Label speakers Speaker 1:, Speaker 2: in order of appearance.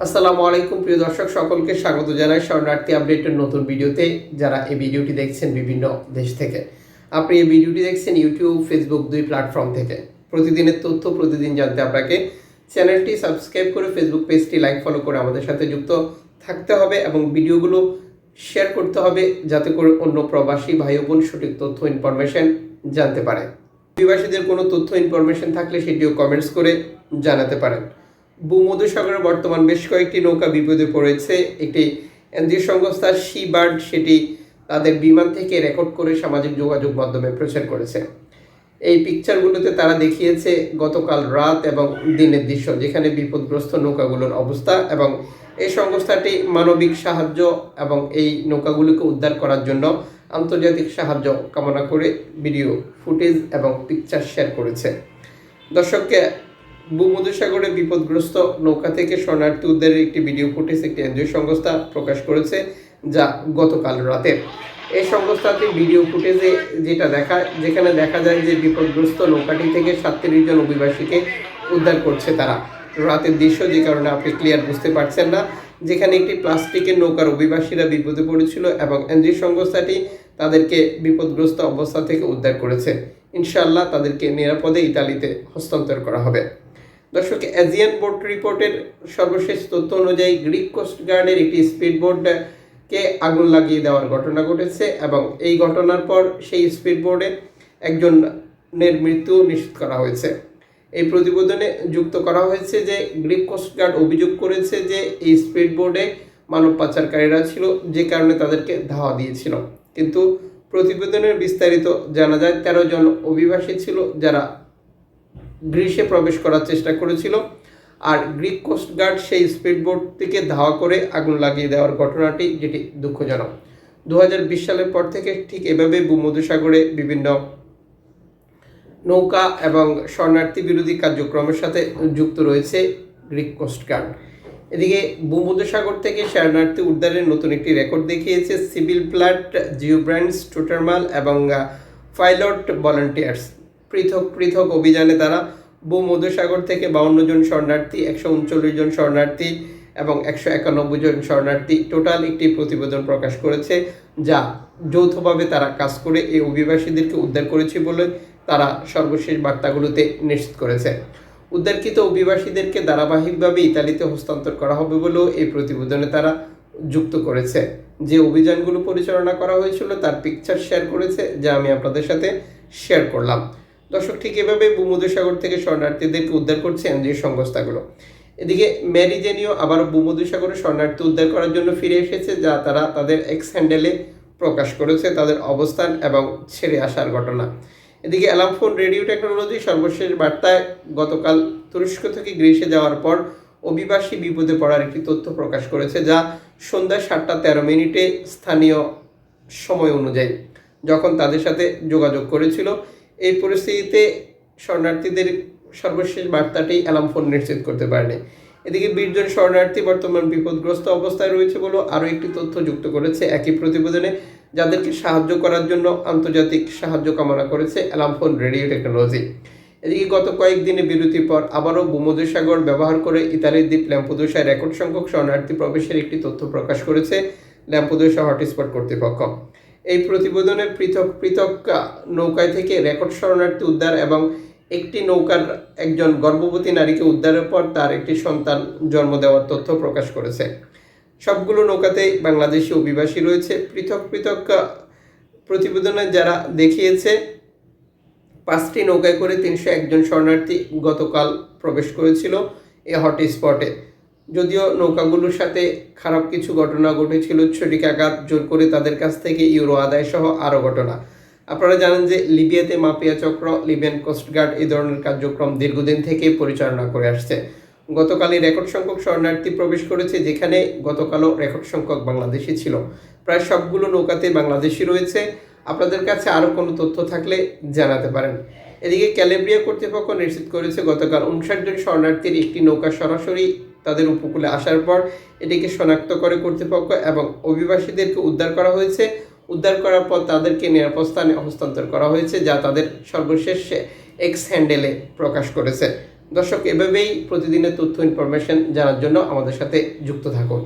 Speaker 1: আসসালামু আলাইকুম, প্রিয় দর্শক, সকলকে স্বাগত জানাই শরণার্থী আপডেটের নতুন ভিডিওতে। যারা এই ভিডিওটি দেখছেন বিভিন্ন দেশ থেকে, আপনি এই ভিডিওটি দেখছেন ইউটিউব, ফেসবুক দুই প্ল্যাটফর্ম থেকে। প্রতিদিনের তথ্য, প্রতিদিন জানতে আপনাকে চ্যানেলটি সাবস্ক্রাইব করে ফেসবুক পেজটি লাইক, ফলো করে আমাদের সাথে যুক্ত থাকতে হবে এবং ভিডিওগুলো শেয়ার করতে হবে যাতে করে অন্য প্রবাসী ভাই বোন সঠিক তথ্য, ইনফরমেশন জানতে পারে। অভিবাসীদের কোনো তথ্য, ইনফরমেশন থাকলে সেটিও কমেন্টস করে জানাতে পারেন। ভূমধ্যসাগরে বর্তমান বেশ কয়েকটি নৌকা বিপদে পড়েছে। একটি এনজিও সংস্থা সি বার্ড সেটি তাদের বিমান থেকে রেকর্ড করে সামাজিক যোগাযোগ মাধ্যমে প্রচার করেছে। এই পিকচারগুলোতে তারা দেখিয়েছে গতকাল রাত এবং দিনের দৃশ্য, যেখানে বিপদগ্রস্ত নৌকাগুলোর অবস্থা এবং এই সংস্থাটি মানবিক সাহায্য এবং এই নৌকাগুলোকে উদ্ধার করার জন্য আন্তর্জাতিক সাহায্য কামনা করে ভিডিও ফুটেজ এবং পিকচার শেয়ার করেছে। দর্শককে ভূমধ্যসাগরে বিপদগ্রস্ত নৌকা থেকে শরণার্থী উদ্ধারের একটি ভিডিও ফুটেজ একটি এনজিও সংস্থা প্রকাশ করেছে, যা গতকাল রাতে। এই সংস্থাটি ভিডিও ফুটেজে যেটা দেখা, যেখানে দেখা যায় যে বিপদগ্রস্ত নৌকাটি থেকে সাতত্রিশ জন অভিবাসীকে উদ্ধার করছে তারা। রাতের দৃশ্য যে কারণে আপনি ক্লিয়ার বুঝতে পারছেন না, যেখানে একটি প্লাস্টিকের নৌকার অভিবাসীরা বিপদে পড়েছিল এবং এনজিও সংস্থাটি তাদেরকে বিপদগ্রস্ত অবস্থা থেকে উদ্ধার করেছে। ইনশাআল্লাহ তাদেরকে নিরাপদে ইতালিতে হস্তান্তর করা হবে। দর্শক এজিয়ান বোট রিপোর্টের সর্বশেষ তথ্য অনুযায়ী গ্রিক কোস্ট গার্ডের একটি স্পিড বোটকে আগুন লাগিয়ে দেওয়ার ঘটনা ঘটেছে এবং এই ঘটনার পর সেই স্পিড বোর্ডে একজনের মৃত্যু নিশ্চিত করা হয়েছে। এই প্রতিবেদনে যুক্ত করা হয়েছে যে গ্রিক কোস্ট গার্ড অভিযোগ করেছে যে এই স্পিড বোর্ডে মানব পাচারকারীরা ছিল, যে কারণে তাদেরকে ধাওয়া দিয়েছিল। কিন্তু প্রতিবেদনের বিস্তারিত জানা যায়, তেরো জন অভিবাসী ছিল যারা গ্রিসে প্রবেশ করার চেষ্টা করেছিল। আর গ্রিক কোস্ট গার্ড সেই স্পিড বোট থেকে ধাওয়া করে আগুন লাগিয়ে দেওয়ার ঘটনাটি যেটি দুঃখজনক। দু হাজার বিশ সালের পর থেকে ঠিক এভাবে ভূমধ্যসাগরে বিভিন্ন নৌকা এবং শরণার্থী বিরোধী কার্যক্রমের সাথে যুক্ত রয়েছে গ্রিক কোস্ট গার্ড। এদিকে ভূমধ্যসাগর থেকে শরণার্থী উদ্ধারের নতুন একটি রেকর্ড দেখিয়েছে সিভিল প্লাট জিওব্র্যান্ডস টোটারমাল এবং পাইলট ভলান্টিয়ার্স। পৃথক পৃথক অভিযানে তারা ভূমধ্যসাগর থেকে বাউন্ন জন শরণার্থী, একশো উনচল্লিশ জন শরণার্থী এবং একশো একানব্বই জন শরণার্থী টোটাল একটি প্রতিবেদন প্রকাশ করেছে, যা যৌথভাবে তারা কাজ করে এই অভিবাসীদেরকে উদ্ধার করেছে বলে তারা সর্বশেষ বার্তাগুলোতে নিশ্চিত করেছে। উদ্ধারকৃত অভিবাসীদেরকে ধারাবাহিকভাবে ইতালিতে হস্তান্তর করা হবে বলেও এই প্রতিবেদনে তারা যুক্ত করেছে। যে অভিযানগুলো পরিচালনা করা হয়েছিল তার পিকচার শেয়ার করেছে, যা আমি আপনাদের সাথে শেয়ার করলাম। দর্শক, ঠিক এভাবে ভূমধ্যসাগর থেকে শরণার্থীদেরকে উদ্ধার করছে এনজিও সংস্থাগুলো। এদিকে ম্যারিজেনিও আবার ভূমধ্যসাগরে শরণার্থী উদ্ধার করার জন্য ফিরে এসেছে, যা তারা তাদের এক্স হ্যান্ডেলে প্রকাশ করেছে, তাদের অবস্থান এবং ছেড়ে আসার ঘটনা। এদিকে অ্যালামফোন রেডিও টেকনোলজি, সর্বশেষ বার্তায় গতকাল তুরস্ক থেকে গ্রীসে যাওয়ার পর অভিবাসী বিপদে পড়ার একটি তথ্য প্রকাশ করেছে, যা সন্ধ্যা সাতটা তেরো মিনিটে স্থানীয় সময় অনুযায়ী, যখন তাদের সাথে যোগাযোগ করেছিল। এই পরিস্থিতিতে শরণার্থীদের সর্বশেষ বার্তাটি অ্যালাম ফোন নিশ্চিত করতে পারেনি। এদিকে বিশজন শরণার্থী বর্তমান বিপদগ্রস্ত অবস্থায় রয়েছে বলেও আরও একটি তথ্য যুক্ত করেছে একই প্রতিবেদনে। যাদেরকে সাহায্য করার জন্য আন্তর্জাতিক সাহায্য কামনা করেছে অ্যালামফোন রেডিও টেকনোলজি। এদিকে গত কয়েকদিনের বিরতির পর আবারও ভূমধ্যসাগর ব্যবহার করে ইতালির দ্বীপ ল্যাম্পোদোসায় রেকর্ড সংখ্যক শরণার্থী প্রবেশের একটি তথ্য প্রকাশ করেছে ল্যাম্পোদোসা হটস্পট কর্তৃপক্ষ। এই প্রতিবেদনে পৃথক পৃথক নৌকায় থেকে রেকর্ড শরণার্থী উদ্ধার এবং একটি নৌকার একজন গর্ভবতী নারীকে উদ্ধারের পর তার একটি সন্তান জন্ম দেওয়ার তথ্য প্রকাশ করেছে। সবগুলো নৌকাতেই বাংলাদেশি অভিবাসী রয়েছে। পৃথক পৃথক প্রতিবেদনে যারা দেখিয়েছে, পাঁচটি নৌকায় করে তিনশো একজন শরণার্থী গতকাল প্রবেশ করেছিল এ হটস্পটে। যদিও নৌকাগুলোর সাথে খারাপ কিছু ঘটনা ঘটেছিল ছুরিকাঘাত জোর করে তাদের কাছ থেকে ইউরো আদায় সহ আরও ঘটনা। আপনারা জানেন যে লিবিয়াতে মাফিয়া চক্র, লিবিয়ান কোস্টগার্ড এই ধরনের কার্যক্রম দীর্ঘদিন থেকে পরিচালনা করে আসছে। গতকালই রেকর্ড সংখ্যক শরণার্থী প্রবেশ করেছে, যেখানে গতকালও রেকর্ড সংখ্যক বাংলাদেশি ছিল। প্রায় সবগুলো নৌকাতে বাংলাদেশি রয়েছে। আপনাদের কাছে আরও কোনো তথ্য থাকলে জানাতে পারেন। এদিকে ক্যালেব্রিয়া কর্তৃপক্ষ নিশ্চিত করেছে, গতকাল উনষাট জন শরণার্থীর একটি নৌকা সরাসরি তাদের উপকূলে আসার পর এটিকে শনাক্ত করে কর্তৃপক্ষ এবং অভিবাসীদেরকে উদ্ধার করা হয়েছে। উদ্ধার করার পর তাদেরকে নিরাপদ স্থানে হস্তান্তর করা হয়েছে, যা তাদের সর্বশেষ এক্স হ্যান্ডেলে প্রকাশ করেছে। দর্শক, এভাবেই প্রতিদিনের তথ্য ইনফরমেশন জানার জন্য আমাদের সাথে যুক্ত থাকুন।